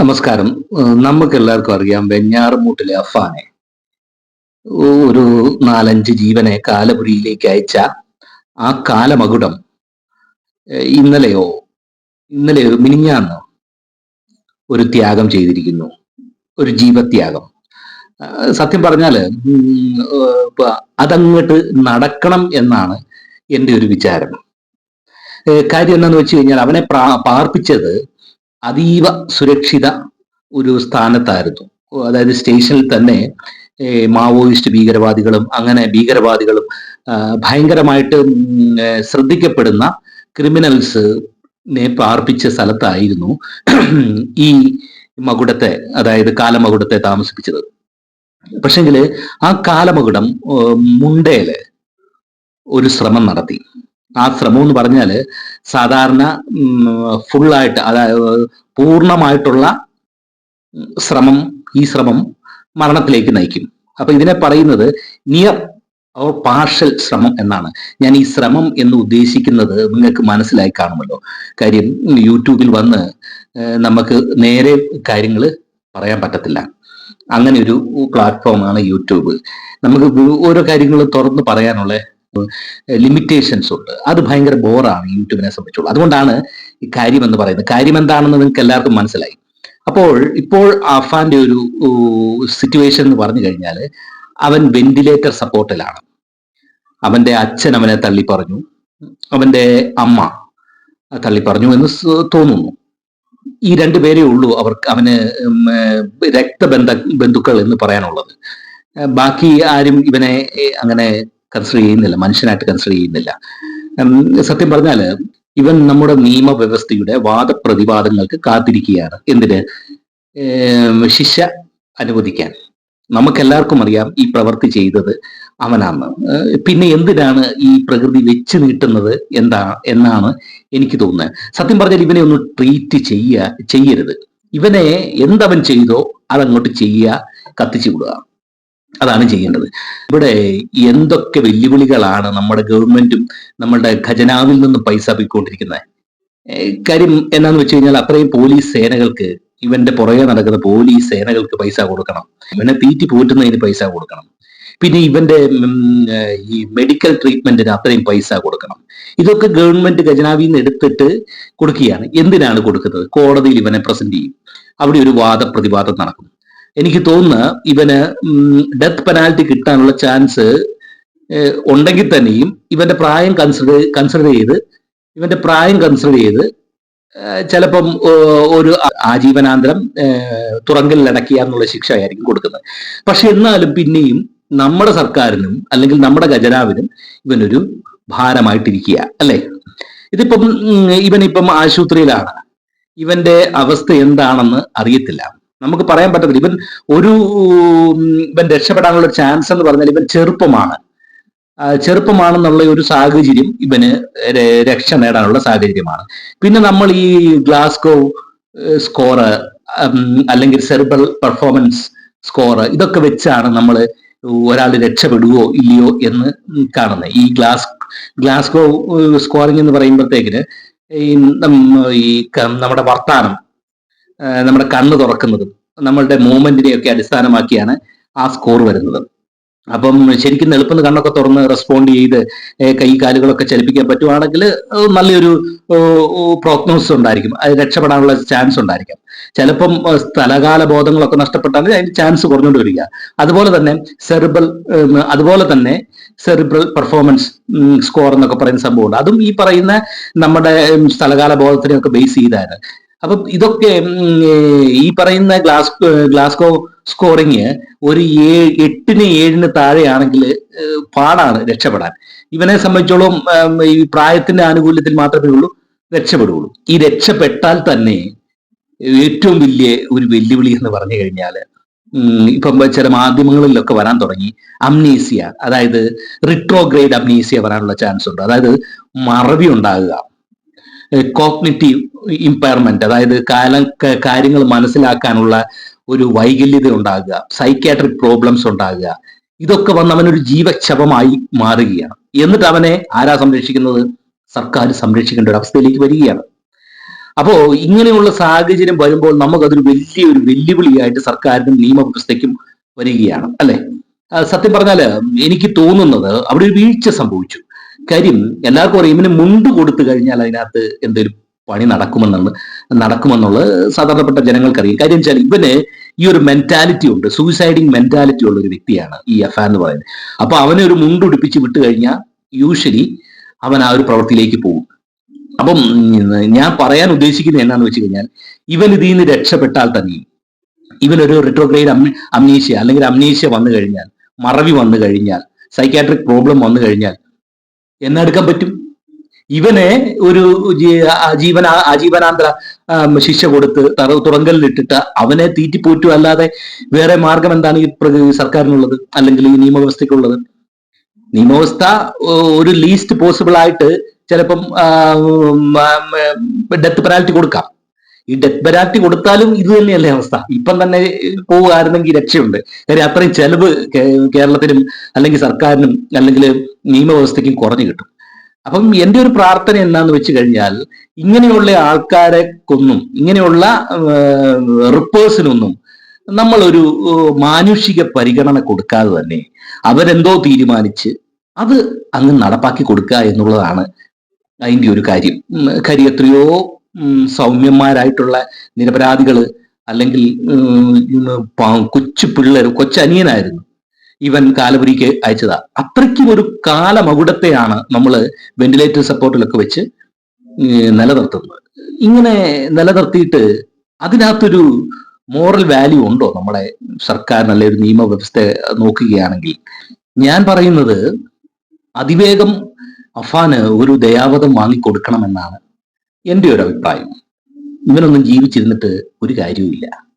നമസ്കാരം. നമുക്ക് എല്ലാവർക്കും അറിയാം വെഞ്ഞാറുമൂട്ടിലെ അഫാനെ. ഒരു നാലഞ്ച് ജീവനെ കാലപുരിയിലേക്ക് അയച്ച ആ കാലമകുടം ഇന്നലെയോ ഇന്നലെയോ മിനിഞ്ഞാന്നോ ഒരു ത്യാഗം ചെയ്തിരിക്കുന്നു. ഒരു ജീവത്യാഗം. സത്യം പറഞ്ഞാൽ അതങ്ങോട്ട് നടക്കണം എന്നാണ് എന്റെ ഒരു വിചാരം. കാര്യം എന്താന്ന് വെച്ച് കഴിഞ്ഞാൽ അവനെ പാർപ്പിച്ചത് അതീവ സുരക്ഷിത ഒരു സ്ഥാനത്തായിരുന്നു. അതായത് സ്റ്റേഷനിൽ തന്നെ മാവോയിസ്റ്റ് ഭീകരവാദികളും അങ്ങനെ ഭീകരവാദികളും ഭയങ്കരമായിട്ട് ശ്രദ്ധിക്കപ്പെടുന്ന ക്രിമിനൽസ് നെ പാർപ്പിച്ച സ്ഥലത്തായിരുന്നു ഈ മകുടത്തെ അതായത് കാലമകുടത്തെ താമസിപ്പിച്ചത്. പക്ഷെങ്കിൽ ആ കാലമകുടം മുണ്ടയിൽ ഒരു ശ്രമം നടത്തി. ആ ശ്രമം എന്ന് പറഞ്ഞാൽ സാധാരണ ഫുള്ളായിട്ട് അതായത് പൂർണമായിട്ടുള്ള ശ്രമം ഈ ശ്രമം മരണത്തിലേക്ക് നയിക്കും. അപ്പൊ ഇതിനെ പറയുന്നത് നിയർ ഓർ പാർഷ്യൽ ശ്രമം എന്നാണ്. ഞാൻ ഈ ശ്രമം എന്ന് ഉദ്ദേശിക്കുന്നത് നിങ്ങൾക്ക് മനസ്സിലായി കാണുമല്ലോ. കാര്യം യൂട്യൂബിൽ വന്ന് നമുക്ക് നേരെ കാര്യങ്ങൾ പറയാൻ പറ്റത്തില്ല. അങ്ങനെ ഒരു പ്ലാറ്റ്ഫോമാണ് യൂട്യൂബ്. നമുക്ക് ഓരോ കാര്യങ്ങളും തുറന്ന് പറയാനുള്ള ലിമിറ്റേഷൻസ് ഉണ്ട്. അത് ഭയങ്കര ബോറാണ് യൂട്യൂബിനെ സംബന്ധിച്ചുള്ളത് അതുകൊണ്ടാണ് ഈ കാര്യം എന്ന് പറയുന്നത്. കാര്യം എന്താണെന്ന് നിങ്ങൾക്ക് എല്ലാവർക്കും മനസ്സിലായി. അപ്പോൾ ഇപ്പോൾ അഫാന്റെ ഒരു സിറ്റുവേഷൻ എന്ന് പറഞ്ഞു കഴിഞ്ഞാൽ അവൻ വെന്റിലേറ്റർ സപ്പോർട്ടിലാണ് അവന്റെ അച്ഛൻ അവനെ തള്ളി പറഞ്ഞു അവന്റെ അമ്മ തള്ളി പറഞ്ഞു എന്ന് തോന്നുന്നു. ഈ രണ്ടു പേരേ ഉള്ളൂ അവർക്ക് അവന് രക്തബന്ധ ബന്ധുക്കൾ എന്ന് പറയാനുള്ളത്. ബാക്കി ആരും ഇവനെ അങ്ങനെ കൺസിഡർ ചെയ്യുന്നില്ല മനുഷ്യനായിട്ട് കൺസിഡർ ചെയ്യുന്നില്ല. സത്യം പറഞ്ഞാൽ ഇവൻ നമ്മുടെ നിയമവ്യവസ്ഥയുടെ വാദപ്രതിവാദങ്ങൾക്ക് കാത്തിരിക്കുകയാണ്. എന്തിന്? ശിക്ഷ അനുവദിക്കാൻ. നമുക്കെല്ലാവർക്കും അറിയാം ഈ പ്രവൃത്തി ചെയ്തത് അവനാണ്. പിന്നെ എന്തിനാണ് ഈ പ്രകൃതി വെച്ച് നീട്ടുന്നത് എന്താ എന്നാണ് എനിക്ക് തോന്നുന്നത്. സത്യം പറഞ്ഞാൽ ഇവനെ ഒന്ന് ട്രീറ്റ് ചെയ്യ ചെയ്യരുത്. ഇവനെ എന്തവൻ ചെയ്തോ അതങ്ങോട്ട് ചെയ്യുക കത്തിച്ചു വിടുക. അതാണ് ചെയ്യേണ്ടത്. ഇവിടെ എന്തൊക്കെ വെല്ലുവിളികളാണ് നമ്മുടെ ഗവൺമെന്റും നമ്മുടെ ഖജനാവിൽ നിന്നും പൈസ പോയിക്കൊണ്ടിരിക്കുന്നത്? കാര്യം എന്നാന്ന് വെച്ച് കഴിഞ്ഞാൽ അത്രയും പോലീസ് സേനകൾക്ക് ഇവന്റെ പുറകെ നടക്കുന്ന പോലീസ് സേനകൾക്ക് പൈസ കൊടുക്കണം. ഇവനെ തീറ്റി പോറ്റുന്നതിന് പൈസ കൊടുക്കണം. പിന്നെ ഇവന്റെ ഈ മെഡിക്കൽ ട്രീറ്റ്മെന്റിന് അത്രയും പൈസ കൊടുക്കണം. ഇതൊക്കെ ഗവൺമെന്റ് ഖജനാവിൽ നിന്ന് എടുത്തിട്ട് കൊടുക്കുകയാണ്. എന്തിനാണ് കൊടുക്കുന്നത്? കോടതിയിൽ ഇവനെ പ്രസന്റ് ചെയ്യും. അവിടെ ഒരു വാദപ്രതിവാദം നടക്കും എനിക്ക് തോന്നുന്ന ഇവന് ഡെത്ത് പെനാൽറ്റി കിട്ടാനുള്ള ചാൻസ് ഉണ്ടെങ്കിൽ തന്നെയും ഇവന്റെ പ്രായം കൺസിഡർ കൺസിഡർ ചെയ്ത് ഇവന്റെ പ്രായം കൺസിഡർ ചെയ്ത് ചിലപ്പം ഒരു ആജീവനാന്തരം അടക്കുക എന്നുള്ള ശിക്ഷ ആയിരിക്കും കൊടുക്കുന്നത്. പക്ഷെ എന്നാലും പിന്നെയും നമ്മുടെ സർക്കാരിനും അല്ലെങ്കിൽ നമ്മുടെ ഖജനാവിനും ഇവനൊരു ഭാരമായിട്ടിരിക്കുക അല്ലെ? ഇതിപ്പം ഇവനിപ്പം ആശുപത്രിയിലാണ്. ഇവന്റെ അവസ്ഥ എന്താണെന്ന് അറിയത്തില്ല. നമുക്ക് പറയാൻ പറ്റത്തില്ല. ഇവൻ ഒരു ഇവൻ രക്ഷപ്പെടാനുള്ള ചാൻസ് എന്ന് പറഞ്ഞാൽ ഇവൻ ചെറുപ്പമാണ്. ചെറുപ്പമാണെന്നുള്ള ഒരു സാഹചര്യം ഇവന് രക്ഷ നേടാനുള്ള സാഹചര്യമാണ്. പിന്നെ നമ്മൾ ഈ ഗ്ലാസ്കോ സ്കോർ അല്ലെങ്കിൽ സെർബൽ പെർഫോമൻസ് സ്കോർ ഇതൊക്കെ വെച്ചാണ് നമ്മൾ ഒരാൾ രക്ഷപ്പെടുവോ ഇല്ലയോ എന്ന് കാണുന്നത് ഈ ഗ്ലാസ് ഗ്ലാസ്കോ സ്കോറിംഗ് എന്ന് പറയുമ്പോഴത്തേക്കിന് ഈ നമ്മുടെ വർത്താനം നമ്മുടെ കണ്ണ് തുറക്കുന്നതും നമ്മളുടെ മൂവ്മെന്റിനെയൊക്കെ അടിസ്ഥാനമാക്കിയാണ് ആ സ്കോർ വരുന്നത്. അപ്പം ശരിക്കും എളുപ്പം കണ്ണൊക്കെ തുറന്ന് റെസ്പോണ്ട് ചെയ്ത് കൈ കാലുകളൊക്കെ ചലിപ്പിക്കാൻ പറ്റുവാണെങ്കിൽ നല്ലൊരു പ്രോഗ്നോസിസ് ഉണ്ടായിരിക്കും. അത് രക്ഷപ്പെടാനുള്ള ചാൻസ് ഉണ്ടായിരിക്കാം. ചിലപ്പം സ്ഥലകാല ബോധങ്ങളൊക്കെ നഷ്ടപ്പെട്ടാൽ അതിന് ചാൻസ് കുറഞ്ഞുകൊണ്ട് വരിക. അതുപോലെ തന്നെ സെറിബൽ അതുപോലെ തന്നെ സെറിബ്രൽ പെർഫോമൻസ് സ്കോർ എന്നൊക്കെ പറയുന്ന സംഭവമുണ്ട്. അതും ഈ പറയുന്ന നമ്മുടെ സ്ഥലകാല ബോധത്തിനെയൊക്കെ ബേസ് ചെയ്താണ്. അപ്പം ഇതൊക്കെ ഈ പറയുന്ന ഗ്ലാസ് ഗ്ലാസ്കോ സ്കോറിങ് ഒരു ഏ എട്ടിന് ഏഴിന് താഴെയാണെങ്കിൽ പാടാണ് രക്ഷപ്പെടാൻ. ഇവനെ സംബന്ധിച്ചോളം ഈ പ്രായത്തിന്റെ ആനുകൂല്യത്തിൽ മാത്രമേ ഉള്ളൂ രക്ഷപ്പെടുകയുള്ളൂ. ഈ രക്ഷപ്പെട്ടാൽ തന്നെ ഏറ്റവും വലിയ ഒരു വെല്ലുവിളി എന്ന് പറഞ്ഞു കഴിഞ്ഞാൽ ഇപ്പം ചില മാധ്യമങ്ങളിലൊക്കെ വരാൻ തുടങ്ങി അംനീസിയ അതായത് റിട്രോഗ്രേഡ് അംനീസിയ വരാനുള്ള ചാൻസ് ഉണ്ട് അതായത് മറവി ഉണ്ടാകുക. കോഗ്നിറ്റീവ് ഇമ്പയർമെന്റ് അതായത് കാല കാര്യങ്ങൾ മനസ്സിലാക്കാനുള്ള ഒരു വൈകല്യത ഉണ്ടാകുക സൈക്കാട്രിക് പ്രോബ്ലംസ് ഉണ്ടാകുക. ഇതൊക്കെ വന്ന് അവനൊരു ജീവക്ഷപമായി മാറുകയാണ്. എന്നിട്ട് അവനെ ആരാ സംരക്ഷിക്കുന്നത്? സർക്കാർ സംരക്ഷിക്കേണ്ട ഒരു അവസ്ഥയിലേക്ക് വരികയാണ്. അപ്പോ ഇങ്ങനെയുള്ള സാഹചര്യം വരുമ്പോൾ നമുക്കതൊരു വലിയൊരു വെല്ലുവിളിയായിട്ട് സർക്കാരിനും നിയമവ്യവസ്ഥയ്ക്കും വരികയാണ് അല്ലെ? സത്യം പറഞ്ഞാൽ എനിക്ക് തോന്നുന്നത് അവിടെ ഒരു വീഴ്ച സംഭവിച്ചു. കാര്യം എല്ലാവർക്കും അറിയാം. ഇവന് മുണ്ട് കൊടുത്തു കഴിഞ്ഞാൽ അതിനകത്ത് എന്തൊരു പണി നടക്കുമെന്നുള്ള നടക്കുമെന്നുള്ളത് സാധാരണപ്പെട്ട ജനങ്ങൾക്കറിയാം. കാര്യം വെച്ചാൽ ഇവന് ഈ ഒരു മെന്റാലിറ്റി ഉണ്ട്. സൂയിസൈഡിങ് മെന്റാലിറ്റി ഉള്ള ഒരു വ്യക്തിയാണ് ഈ എഫ് എന്ന് പറയുന്നത്. അപ്പൊ അവനെ ഒരു മുണ്ട് മുണ്ടുടിപ്പിച്ച് വിട്ടു കഴിഞ്ഞാൽ യൂഷ്വലി അവൻ ആ ഒരു പ്രവൃത്തിയിലേക്ക് പോകും. അപ്പം ഞാൻ പറയാൻ ഉദ്ദേശിക്കുന്നത് എന്നാന്ന് വെച്ച് കഴിഞ്ഞാൽ ഇവൻ ഇതിൽ നിന്ന് രക്ഷപ്പെട്ടാൽ തന്നെയും ഇവനൊരു റിട്രോഗ്രേഡ് അമ്നീഷ്യ അല്ലെങ്കിൽ അമ്നീഷ്യ വന്നു കഴിഞ്ഞാൽ മറവി വന്നു കഴിഞ്ഞാൽ സൈക്കാട്രിക് പ്രോബ്ലം വന്നു കഴിഞ്ഞാൽ എന്നെടുക്കാൻ പറ്റും? ഇവനെ ഒരു ജീവന ആജീവനാന്തര ശിക്ഷ കൊടുത്ത് തറ തുറങ്കലിലിട്ടിട്ട് അവനെ തീറ്റിപ്പോറ്റു അല്ലാതെ വേറെ മാർഗം എന്താണ് ഈ സർക്കാരിനുള്ളത്? അല്ലെങ്കിൽ ഈ നിയമവ്യവസ്ഥയ്ക്കുള്ളത്? നിയമവ്യവസ്ഥ ഒരു ലീസ്റ്റ് പോസിബിൾ ആയിട്ട് ചിലപ്പം ഡെത്ത് പെനാൽറ്റി കൊടുക്കാം. ഈ ഡെത്ത് ബെനാൽറ്റി കൊടുത്താലും ഇത് തന്നെയല്ലേ അവസ്ഥ. ഇപ്പം തന്നെ പോവുകയായിരുന്നെങ്കിൽ രക്ഷയുണ്ട്. കാര്യം അത്രയും ചെലവ് കേരളത്തിനും അല്ലെങ്കിൽ സർക്കാരിനും അല്ലെങ്കിൽ നിയമവ്യവസ്ഥയ്ക്കും കുറഞ്ഞു കിട്ടും. അപ്പം എന്റെ ഒരു പ്രാർത്ഥന എന്താന്ന് വെച്ച് കഴിഞ്ഞാൽ ഇങ്ങനെയുള്ള ആൾക്കാരെ കൊന്നും ഇങ്ങനെയുള്ള റിപ്പേഴ്സിനൊന്നും നമ്മളൊരു മാനുഷിക പരിഗണന കൊടുക്കാതെ തന്നെ അവരെന്തോ തീരുമാനിച്ച് അത് അങ്ങ് നടപ്പാക്കി കൊടുക്കുക എന്നുള്ളതാണ് അതിന്റെ ഒരു കാര്യം. കരി എത്രയോ സൗമ്യന്മാരായിട്ടുള്ള നിരപരാധികൾ അല്ലെങ്കിൽ കൊച്ചു പിള്ളേർ കൊച്ചനിയനായിരുന്നു ഇവൻ കാലപുരിക്ക് അയച്ചതാ. അത്രയ്ക്കും ഒരു കാലമകുടത്തെയാണ് നമ്മൾ വെന്റിലേറ്റർ സപ്പോർട്ടിലൊക്കെ വെച്ച് നിലനിർത്തുന്നത്. ഇങ്ങനെ നിലനിർത്തിയിട്ട് അതിനകത്തൊരു മോറൽ വാല്യൂ ഉണ്ടോ നമ്മുടെ സർക്കാർ നല്ലൊരു നിയമവ്യവസ്ഥ നോക്കുകയാണെങ്കിൽ? ഞാൻ പറയുന്നത് അതിവേഗം അഫാന് ഒരു ദയാവധം വാങ്ങിക്കൊടുക്കണമെന്നാണ്. എന്റെ ഒരു അഭിപ്രായം. ഇവനൊന്നും ജീവിച്ചിരുന്നിട്ട് ഒരു കാര്യവുമില്ല.